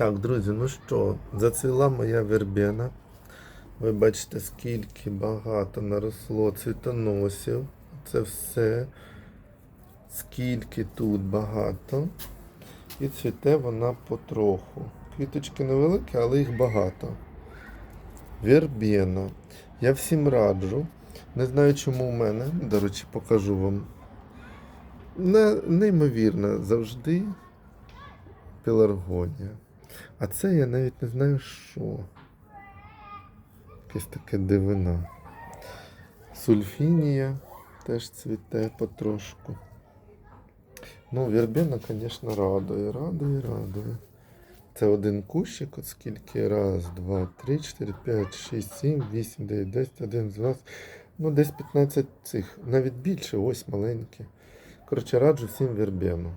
Так, друзі, ну що, зацвіла моя вербена. Ви бачите, скільки багато наросло цвітоносів. Це все. Скільки тут багато. І цвіте вона потроху. Квіточки невеликі, але їх багато. Вербена. Я всім раджу. Не знаю, чому у мене, до речі, покажу вам. Не, неймовірно, завжди пеларгонія. А це я навіть не знаю що. Якась таке дивина. Сульфінія теж цвіте потрошку. Ну, вербена, звісно, радує, радує, радує. Це один кущик, от скільки? Раз, два, три, чотири, п'ять, шість, сім, вісім, дев'ять, десять, один, дванадцять. Ну, десь 15 цих, навіть більше, ось маленькі. Коротше, раджу всім вербену.